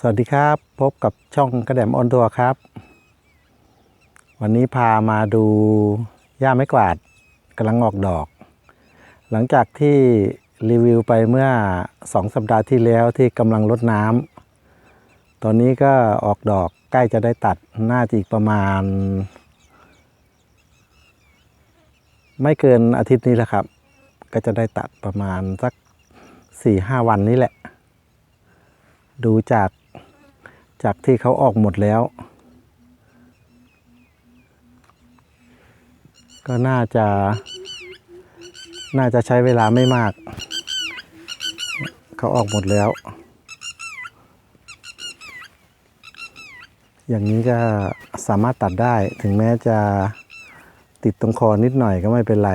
สวัสดีครับ พบกับช่องกระแดมออนทัวร์ครับ วันนี้พามาดูหญ้าไม้กวาดกำลังออกดอก หลังจากที่รีวิวไปเมื่อสองสัปดาห์ที่แล้วที่กำลังรดน้ำตอนนี้ก็ออกดอกใกล้จะได้ตัดน่าจะอีกประมาณ ไม่เกินอาทิตย์นี้แหละครับ ก็จะได้ตัดประมาณสักสี่ห้าวันนี้แหละดูจาก จากที่เขาออกหมดแล้ว ก็น่าจะ น่าจะใช้เวลาไม่มาก เขาออกหมดแล้ว อย่างนี้ก็สามารถตัดได้ถึงแม้จะติดตรงคอนิดหน่อยก็ไม่เป็นไร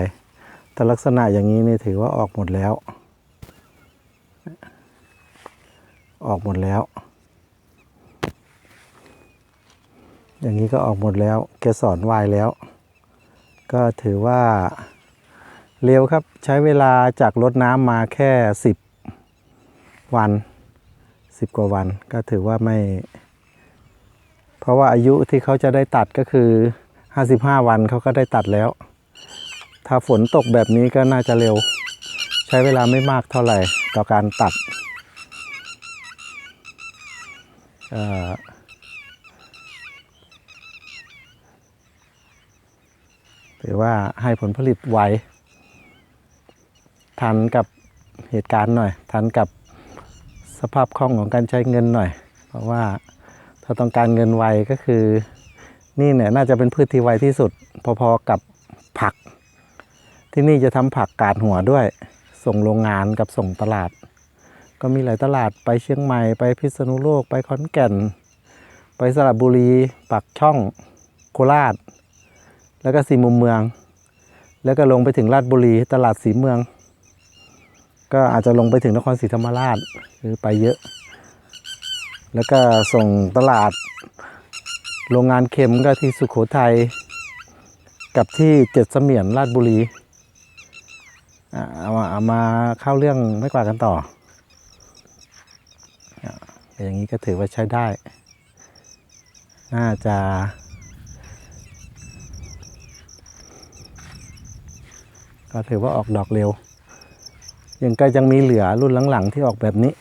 แต่ลักษณะอย่างนี้นี่ถือว่าออกหมดแล้ว ออกหมดแล้ว อย่างนี้ก็ออกหมดแล้ว เกสรวายแล้ว ก็ถือว่าเร็วครับใช้เวลาจากรดน้ำมาแค่สิบวันสิบกว่าวัน ก็ถือว่าไม่ เพราะว่าอายุที่เขาจะได้ตัดก็คือ 55 วันเขาก็ได้ตัดแล้ว ถ้าฝนตกแบบนี้ก็น่าจะเร็ว ใช้เวลาไม่มากเท่าไหร่ต่อการตัด เอ่อ ถือว่าให้ผลผลิตไวทันกับเหตุการณ์หน่อย ทันกับสภาพคล่องของการใช้เงินหน่อย เพราะว่าถ้าต้องการเงินไวก็คือ นี่เนี่ยน่าจะเป็นพืชที่ไวที่สุด พอๆกับผัก ที่นี่จะทำผักกาดหัวด้วย ส่งโรงงานกับส่งตลาด ก็มีหลายตลาดไปเชียงใหม่ไปพิษณุโลกไปขอนแก่น ไปสระบุรีปักช่องโคราช แล้วก็สี่มุมเมือง แล้วก็ลงไปถึงราชบุรีตลาดสีเมือง ก็อาจจะลงไปถึงนครศรีธรรมราชหรือไปเยอะ แล้วก็ส่งตลาด โรงงานเข็มก็ที่สุขโขทัยกับที่เจ็ดเสมียนราชบุรีอะเอามาเอามาเข้าเรื่องไม่กว่ากันต่อ อย่างนี้ก็ถือว่าใช้ได้ น่าจะ ก็ถือว่าออกดอกเร็ว ยังก็ยังมีเหลือรุ่นหลังๆ ที่ออกแบบนี้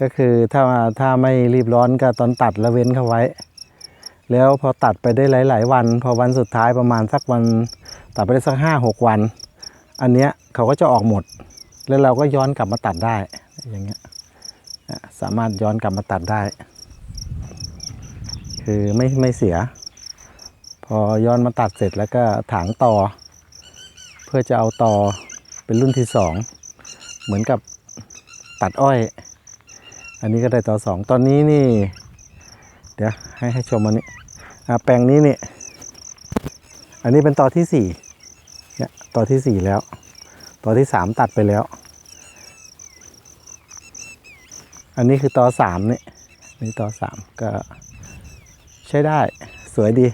ก็คือถ้าถ้าไม่รีบร้อนก็ตอนตัดล้วเว้นเข้าไว้ แล้วพอตัดไปได้หลาย ๆ วัน พอวันสุดท้ายประมาณสักวันตัดไปได้สักห้าหกวัน อันเนี้ยเขาก็จะออกหมด แล้วเราก็ย้อนกลับมาตัดได้อย่างเงี้ยสามารถย้อนกลับมาตัดได้ คือไม่ไม่เสีย พอย้อนมาตัดเสร็จแล้วก็ถางต่อ พื่อจะเอาต่อเป็นรุ่นที่สองเหมือนกับตัดอ้อย อันนี้ก็ได้ต่อสองตอนนี้นี่ เดี๋ยวให้ให้ชมอันนี้อ่แปลงนี้นี่อันนี้เป็นต่อที่สี่เนี่ยต่อที่สี่แล้ว ต่อที่สามตัดไปแล้ว อันนี้คือต่อสามนี่นี่ต่อสามก็ใช้ได้สวยดี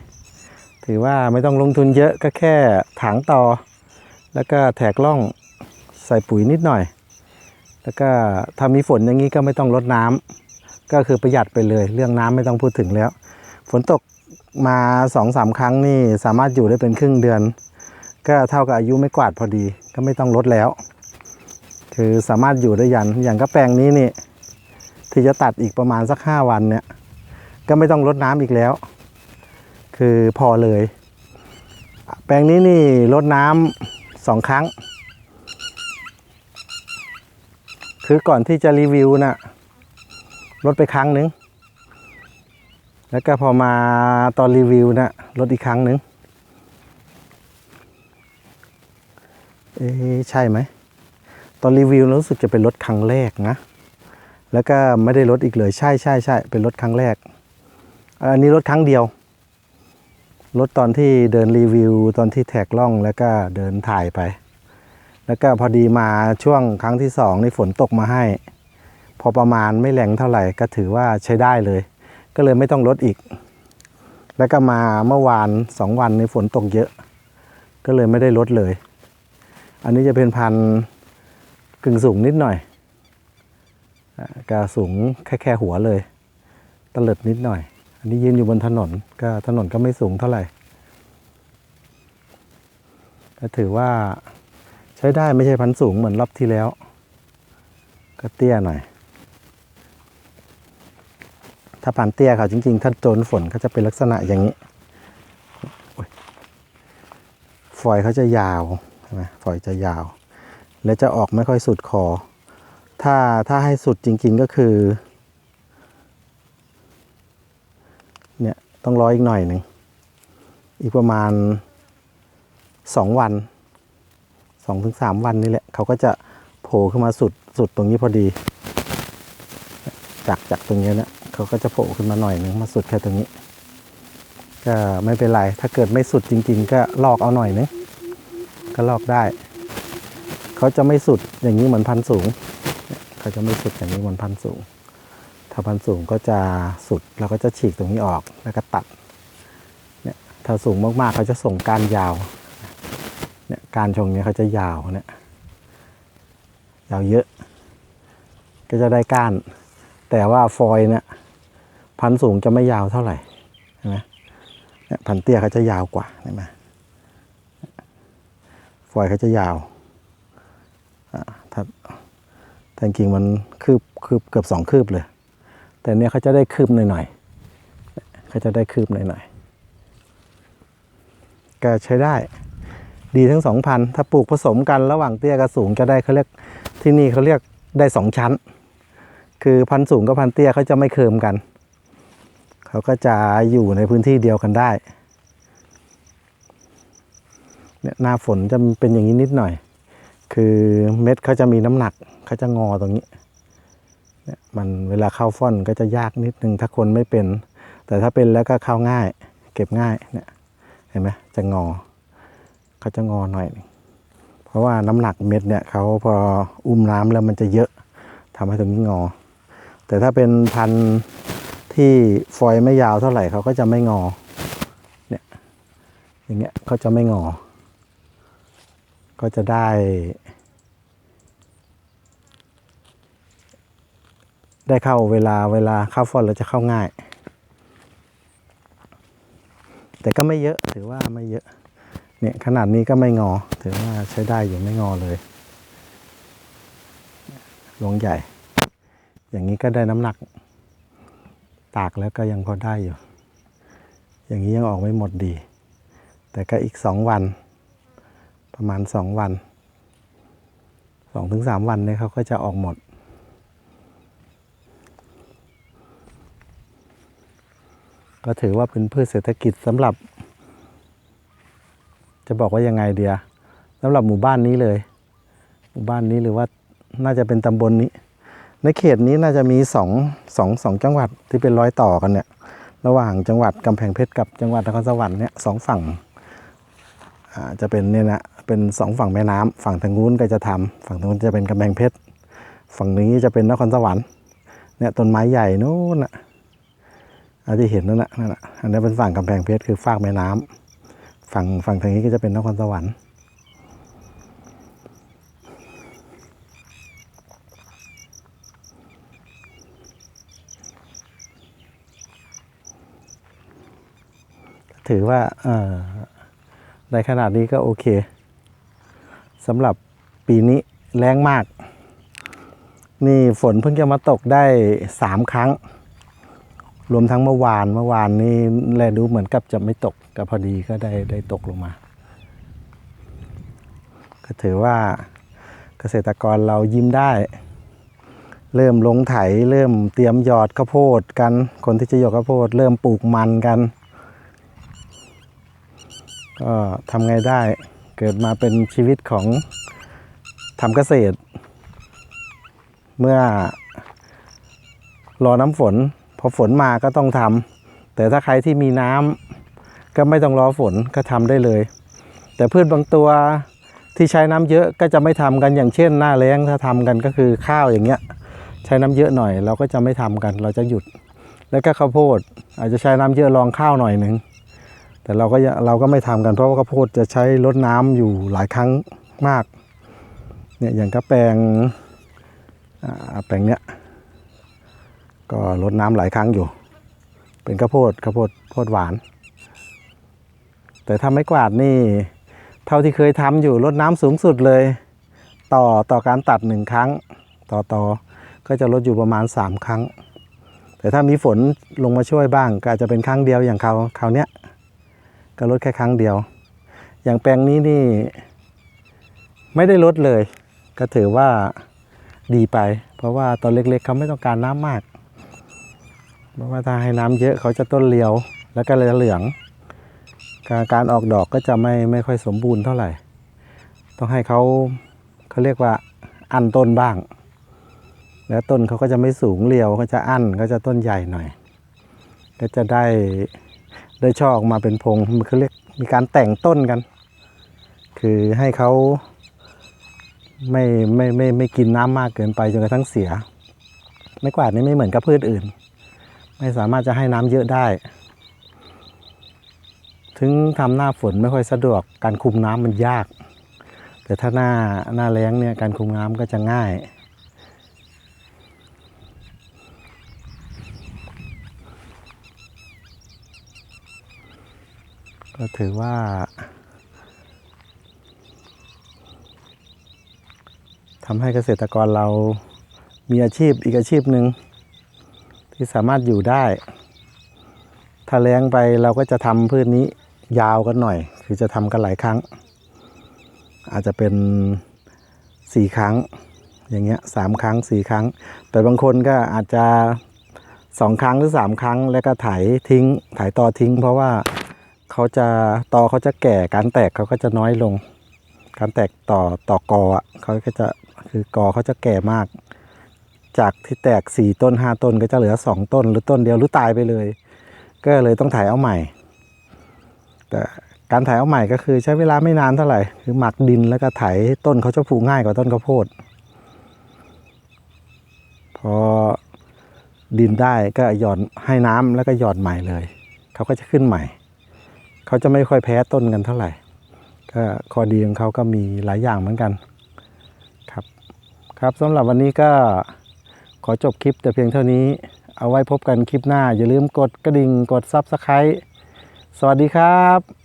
ถือว่าไม่ต้องลงทุนเยอะก็แค่ถางต่อ แล้วก็แถกล่องใส่ปุ๋ยนิดหน่อย แล้วก็ถ้ามีฝนอย่างนี้ก็ไม่ต้องรดน้ำก็คือประหยัดไปเลย เรื่องน้ำไม่ต้องพูดถึงแล้ว ฝนตกมาสองสามครั้งนี่สามารถอยู่ได้เป็นครึ่งเดือน ก็เท่ากับอายุไม่กวาดพอดี ก็ไม่ต้องลดแล้ว คือสามารถอยู่ได้ยันอย่างก็แปลงนี้นี่ที่จะตัดอีกประมาณสักห้าวันเนี่ยก็ไม่ต้องรดน้ำอีกแล้ว คือพอเลย แปลงนี้นี่รดน้ำ สองครั้ง คือก่อนที่จะรีวิวนะ่ะลดไปครั้งหนึ่งแล้วก็พอมาตอนรีวิวนะ่ะลดอีกครั้งหนึ่งเอ๊ใช่ไหม ตอนรีวิวรู้สึกจะเป็นรถครั้งแรกนะ แล้วก็ไม่ได้ลดอีกเลย ใช่ใช่ใช่เป็นรถครั้งแรก อันนี้ลดครั้งเดียว ลดตอนที่เดินรีวิว ตอนที่แท็กล่องแล้วก็เดินถ่ายไป แล้วก็พอดีมาช่วงครั้งที่สองนี่ฝนตกมาให้ พอประมาณไม่แรงเท่าไหร่ก็ถือว่าใช้ได้เลย ก็เลยไม่ต้องลดอีก แล้วก็มาเมื่อวานสองวันในฝนตกเยอะ ก็เลยไม่ได้ลดเลย อันนี้จะเป็นพันธุ์กึ่งสูงนิดหน่อยอ่าก็สูงแค่แค่หัวเลยตะเลิดนิดหน่อย อันนี้ยืนอยู่บนถนนก็ถนนก็ไม่สูงเท่าไหร่ก็ถือว่าใช้ได้ไม่ใช่พันธุ์สูงเหมือนรอบที่แล้ว ก็เตี้ยหน่อย ถ้าพันธุ์เตี้ยเขาจริง ๆ ถ้าโดนฝนเขาจะเป็นลักษณะอย่างนี้ฝอยเขาจะยาวใช่ไหมฝอยจะยาว และจะออกไม่ค่อยสุดคอ ถ้าถ้าให้สุดจริง ๆ ก็คือ เนี่ย ต้องรออีกหน่อยหนึ่ง อีกประมาณสองวันสองถึงสามวันนี่แหละเขาก็จะโผล่ขึ้นมาสุดสุดตรงนี้พอดี จากจากตรงนี้นี่ยเขาก็จะโผล่ขึ้นมาหน่อยหนึ่งมาสุดแค่ตรงนี้ ก็ไม่เป็นไร ถ้าเกิดไม่สุดจริง ๆ ก็ลอกเอาหน่อยนึงก็ลอกได้ เขาจะไม่สุดอย่างนี้เหมือนพันธุ์สูงเนี่ยเขาจะไม่สุดอย่างนี้เหมือนพันธุ์สูง ถ้าพันธุ์สูงก็จะสุดเราก็จะฉีกตรงนี้ออกแล้วก็ตัดเนี่ยถ้าสูงมากๆเขาจะส่งการยาวเนี่ยการชงเนี่ยเขาจะยาวเนี่ยยาวเยอะ ก็จะได้ก้าน แต่ว่าฟอยล์เนี่ยพันธุ์สูงจะไม่ยาวเท่าไหร่เห็นไหมเนี่ยพันธุ์เตี้ยเขาจะยาวกว่าเห็นไหมฟอยล์เขาจะยาวอ่าถ้าแต่จริงมันคืบคืบเกือบสองคืบเลย แต่เนี่ยเขาจะได้คืบหน่อยๆเขาจะได้คืบหน่อยๆก็ใช้ได้ ดีทั้งสองพันถ้าปลูกผสมกันระหว่างเตี้ยกับสูงจะได้เขาเรียกที่นี่เขาเรียกได้สองชั้น คือพันธุ์สูงกับพันธุ์เตี้ยเขาจะไม่เคิมกัน เขาก็จะอยู่ในพื้นที่เดียวกันได้เนี่ยหน้าฝนจะเป็นอย่างนี้นิดหน่อย คือเม็ดเขาจะมีน้ำหนักเขาจะงอตรงนี้ เนี่ยมันเวลาเข้าฟ่อนก็จะยากนิดนึงถ้าคนไม่เป็น แต่ถ้าเป็นแล้วก็เข้าง่าย เก็บง่ายเนี่ยเห็นไหมจะงอเขาจะงอหน่อย เพราะว่าน้ำหนักเม็ดเนี่ยเขาพออุ้มน้ำแล้วมันจะเยอะทำให้ตรงนี้งอ แต่ถ้าเป็นพันธุ์ที่ฟอยไม่ยาวเท่าไหร่เขาก็จะไม่งอเนี่ยอย่างเงี้ยเขาจะไม่งอ ก็จะได้ ได้เข้าเวลาเวลาเข้าฟอนเราจะเข้าง่าย แต่ก็ไม่เยอะถือว่าไม่เยอะ เนี่ยขนาดนี้ก็ไม่งอ ถือว่าใช้ได้อยู่ไม่งอเลยลงใหญ่ อย่างนี้ก็ได้น้ำหนัก ตากแล้วก็ยังพอได้อยู่ อย่างนี้ยังออกไม่หมดดี แต่ก็อีกสองวัน ประมาณสองวันสองถึงสามวันเนี่ยเขาก็จะออกหมด ก็ถือว่าเป็นพืชเศรษฐกิจสำหรับ จะบอกว่ายังไงเดียสำหรับหมู่บ้านนี้เลย หมู่บ้านนี้หรือว่าน่าจะเป็นตำบลนนี้ ในเขตนี้น่าจะมีสองสองสองจังหวัดที่เป็นร้อยต่อกันเนี่ย ระหว่างจังหวัดกำแพงเพชรกับจังหวัดนครสวรรค์เนี่ยสองฝั่งจะเป็นเนี่ยนะเป็นสองฝั่งแม่น้ำฝั่งทางนู้นก็จะทำฝั่งทางนู้นจะเป็นกำแพงเพชร ฝั่งนี้จะเป็นนครสวรรค์เนี่ยต้นไม้ใหญ่นู้นน่ะ อันที่เห็นนั่นน่ะนั่นน่ะอันนี้เป็นฝั่งกำแพงเพชรคือฝากแม่น้ำฝั่งฝั่งทางนี้ก็จะเป็นนครสวรรค์ถือว่าเออในขนาดนี้ก็โอเคสำหรับปีนี้แรงมาก นี่ฝนเพิ่งจะมาตกได้สามครั้ง รวมทั้งเมื่อวานเมื่อวานนี้แลดูเหมือนกับจะไม่ตกก็พอดีก็ได้ได้ตกลงมา ก็ถือว่าเกษตรกรเรายิ้มได้ เริ่มลงไถเริ่มเตรียมหยอดข้าวโพดกัน คนที่จะหยอดข้าวโพด เริ่มปลูกมันกันก็ทำไงได้เกิดมาเป็นชีวิตของทำเกษตร เมื่อรอน้ำฝน พอฝนมาก็ต้องทำแต่ถ้าใครที่มีน้ำก็ไม่ต้องรอฝนก็ทำได้เลย แต่พืชบางตัวที่ใช้น้ำเยอะก็จะไม่ทำกันอย่างเช่น หน้าแล้งถ้าทำกันก็คือข้าวอย่างเงี้ยใช้น้ำเยอะหน่อยเราก็จะไม่ทำกัน เราจะหยุด แล้วก็ข้าวโพดอาจจะใช้น้ำเยอะรองข้าวหน่อยหนึ่งแต่เราก็เราก็ไม่ทำกันเพราะว่าข้าวโพดจะใช้รดน้ำอยู่หลายครั้งมากเนี่ยอย่างกระแปลงแปลงเนี้ย ก็รดน้ำหลายครั้งอยู่ เป็นข้าวโพดข้าวโพดโพดหวาน แต่ถ้าไม่กวาดนี่ เท่าที่เคยทำอยู่ลดน้ำสูงสุดเลย ต่อต่อการตัดหนึ่งครั้ง ต่อต่อก็จะลดอยู่ประมาณ 3 ครั้ง แต่ถ้ามีฝนลงมาช่วยบ้างก็อาจจะเป็นครั้งเดียวอย่างคราวคราวเนี้ยก็ลดแค่ครั้งเดียว อย่างแปลงนี้นี่ ไม่ได้ลดเลย ก็ถือว่าดีไป เพราะว่าตอนเล็กๆเขาไม่ต้องการน้ำมาก เพราะว่าถ้าให้น้ำเยอะเขาจะต้นเลียว แล้วก็เลยเหลืองการการออกดอกก็จะไม่ไม่ค่อยสมบูรณ์เท่าไหร่ ต้องให้เขาเขาเรียกว่าอันต้นบ้าง แล้วต้นเขาก็จะไม่สูงเรียวก็จะอั้นก็จะต้นใหญ่หน่อย ก็จะได้ได้ช่อออกมาเป็นพงมันเขาเรียกมีการแต่งต้นกัน คือให้เขาไม่ไม่ไม่ไม่กินน้ำมากเกินไปจนกระทั่งเสีย ไม่กวาดนี่ไม่เหมือนกับพืชอื่น ไม่สามารถจะให้น้ำเยอะได้ ถึงทำหน้าฝนไม่ค่อยสะดวก การคุมน้ำมันยาก แต่ถ้าหน้าหน้าแล้งเนี่ยการคุมน้ำก็จะง่ายก็ถือว่า ทำให้เกษตรกรเรามีอาชีพอีกอาชีพหนึ่ง ที่สามารถอยู่ได้ ถ้าแล้งไปเราก็จะทำพืชนี้ยาวกันหน่อย คือจะทำกันหลายครั้ง อาจจะเป็นสี่ครั้ง อย่างเงี้ยสามครั้งสี่ครั้ง แต่บางคนก็อาจจะสองครั้งหรือสามครั้ง แล้วก็ไถทิ้งไถต่อทิ้ง เพราะว่าเขาจะต่อเขาจะแก่การแตกเขาก็จะน้อยลง การแตกต่อต่อกออะเขาก็จะคือกอเขาจะแก่มาก จากที่แตกสี่ต้นห้าต้นก็จะเหลือสองต้น หรือต้นเดียวหรือตายไปเลย ก็เลยต้องถ่ายเอาใหม่ แต่การถ่ายเอาใหม่ก็คือใช้เวลาไม่นานเท่าไหร่ คือหมักดินแล้วก็ไถต้นเขาจะผูง่ายกว่าต้นข้าวโพด พอดินได้ก็หย่อนให้น้ำแล้วก็หย่อนใหม่เลย เขาก็จะขึ้นใหม่ เขาจะไม่ค่อยแพ้ต้นกันเท่าไหร่ ก็ข้อดีของเขาก็มีหลายอย่างเหมือนกัน ครับ ครับสำหรับวันนี้ก็ อจบคลิปแต่เพียงเท่านี้ เอาไว้พบกันคลิปหน้า อย่าลืมกดกระดิ่งกดซับสไครต์สวัสดีครับ